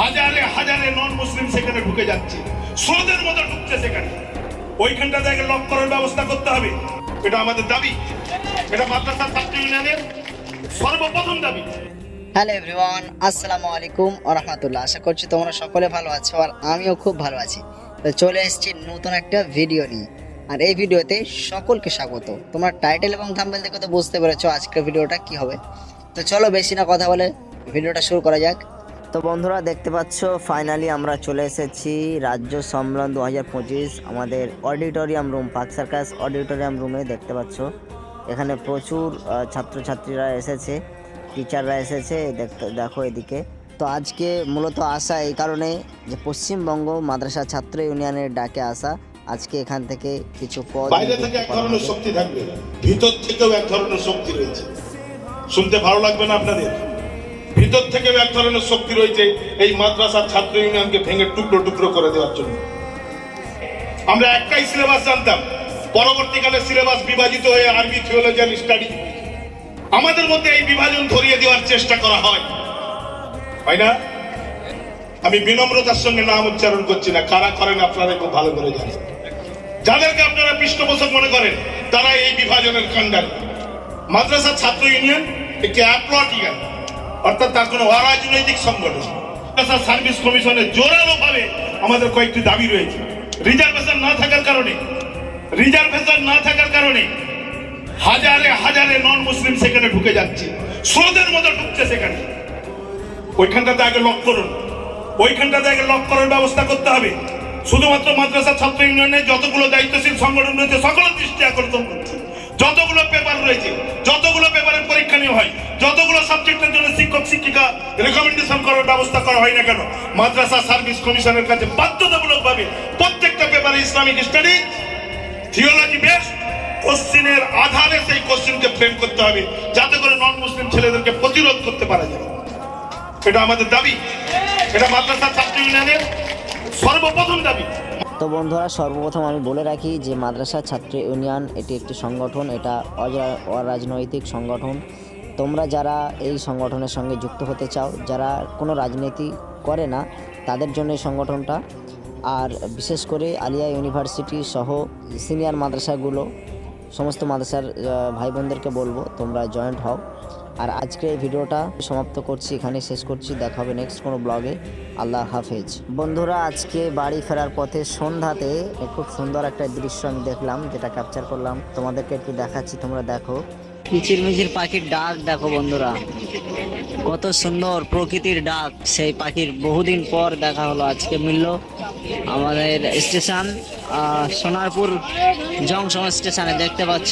হাজারে হাজারে নন মুসলিম সেখানে ঢুকে যাচ্ছে। স্রোতের মতো ঢুকছে সেখানে। ওইখানটা থেকে লক করার ব্যবস্থা করতে হবে। এটা আমাদের দাবি। এটা মাদ্রাসা ছাত্র ইউনিয়নের সর্বপ্রথম দাবি। হ্যালো এভরিওয়ান আসসালামু আলাইকুম রহমতুল্লাহ। আশা করছি তোমরা সকলে ভালো আছো আর আমিও খুব ভালো আছি। তো চলে এসেছি নতুন একটা ভিডিও নিয়ে। আর এই ভিডিওতে সকলকে স্বাগত। তোমরা টাইটেল এবং থাম্বেল দেখে তো বুঝতে পেরেছ আজকের ভিডিওটা কি হবে। তো চলো বেশি না কথা বলে ভিডিওটা শুরু করা যাক। তো বন্ধুরা দেখতে পাচ্ছ ফাইনালি আমরা চলে এসেছি রাজ্য সম্মেলন দু হাজার পঁচিশ আমাদের auditorium room Park Circus auditorium রুমে দেখতে পাচ্ছ। এখানে প্রচুর ছাত্রছাত্রীরা এসেছে টিচাররা এসেছে দেখতে দেখো এদিকে। তো আজকে মূলত আসা এই কারণে যে পশ্চিমবঙ্গ মাদ্রাসা ছাত্র ইউনিয়নের ডাকে আসা আজকে এখান থেকে কিছু পদ বাইরে থেকে এক ধরনের শক্তি থাকবে ভিতর থেকেও এক ধরনের শক্তি রয়েছে। শুনতে ভালো লাগবে না আপনাদের? ভিতর থেকেও এক ধরনের শক্তি রয়েছে এই মাদ্রাসার ছাত্র ইউনিয়নকে ভেঙে টুকরো টুকরো করে দেওয়ার জন্য। আমরা একটাই সিলেবাস জানতাম, পরবর্তীকালে সিলেবাস বিভাজিত হয়ে আরবি থিওলজিয়ান স্টাডি। আমাদের মধ্যে এই বিভাজন ধরিয়ে দেওয়ার চেষ্টা করা হয়। হয় না? আমি বিনম্রতার সঙ্গে নাম উচ্চারণ করছি না, কারা করেন আপনারা খুব ভালো করে জানেন। যাদেরকে আপনারা পৃষ্ঠপোষক মনে করেন, তারা এই বিভাজনের কাণ্ডার। মাদ্রাসা ছাত্র ইউনিয়ন একটি অ্যাপ্লটিয়ান অর্থাৎ তার কোনো অরাজনৈতিক সংগঠন। সার্ভিস কমিশনের জোরালো ভাবে আমাদের কয়েকটি দাবি রয়েছে। রিজার্ভেশন না থাকার কারণে, রিজার্ভেশন না থাকার কারণে হাজারে হাজারে নন মুসলিম সেখানে ঢুকে যাচ্ছে। স্রোতের মতো ঢুকছে সেখানে। ওইখানটাতে আগে লক করুন। ওইখানটাতে আগে লক করার ব্যবস্থা করতে হবে। শুধুমাত্র মাদ্রাসা, ছাত্র ইউনিয়নের যতগুলো দায়িত্বশীল সংগঠন রয়েছে, সকলের দৃষ্টি আকর্ষণ করছে। যতগুলো পেপার রয়েছে, যতগুলো পেপারের পরীক্ষা নেওয়া হয় যতগুলো সাবজেক্টের জন্য শিক্ষক, শিক্ষিকা রেকমেন্ডেশন করার ব্যবস্থা করা হয় না কেন? মাদ্রাসা সার্ভিস কমিশনের কাছে বাধ্যতামূলক ভাবে প্রত্যেকটা পেপারে ইসলামিক স্টাডি থিওলজি বেস কোশ্চিনের আধারে সেই কোশ্চিনকে ফ্রেম করতে হবে, যাতে করে নন মুসলিম ছেলেদেরকে প্রতিরোধ করতে পারা যায়। এটা আমাদের দাবি। এটা মাদ্রাসা ছাত্র ইউনিয়নের সর্বপ্রথম দাবি। তো বন্ধুরা, সর্বপ্রথম আমি বলে রাখি যে মাদ্রাসা ছাত্র ইউনিয়ন এটি একটি সংগঠন, এটা অরাজনৈতিক সংগঠন। তোমরা যারা এই সংগঠনের সঙ্গে যুক্ত হতে চাও, যারা কোনো রাজনীতি করে না, তাদের জন্য এই সংগঠনটা। আর বিশেষ করে আলিয়া ইউনিভার্সিটি সহ সিনিয়র মাদ্রাসাগুলো, সমস্ত মাদ্রাসার ভাই বোনদেরকে বলব, তোমরা জয়েন্ট হও। আর আজকে এই ভিডিওটা সমাপ্ত করছি এখানে শেষ করছি। দেখা হবে নেক্সট কোনো ব্লগে। আল্লাহ হাফেজ। বন্ধুরা, আজকে বাড়ি ফেরার পথে সন্ধ্যাতে খুব সুন্দর একটা দৃশ্য আমি দেখলাম, যেটা ক্যাপচার করলাম। তোমাদেরকে একটু দেখাচ্ছি, তোমরা দেখো। কিচির মিচির পাখির ডাক দেখো বন্ধুরা। কত সুন্দর প্রকৃতির ডাক। সেই পাখির বহুদিন পর দেখা হলো, আজকে মিলল আমাদের স্টেশন সোনারপুর জংশন স্টেশনে, দেখতে পাচ্ছ।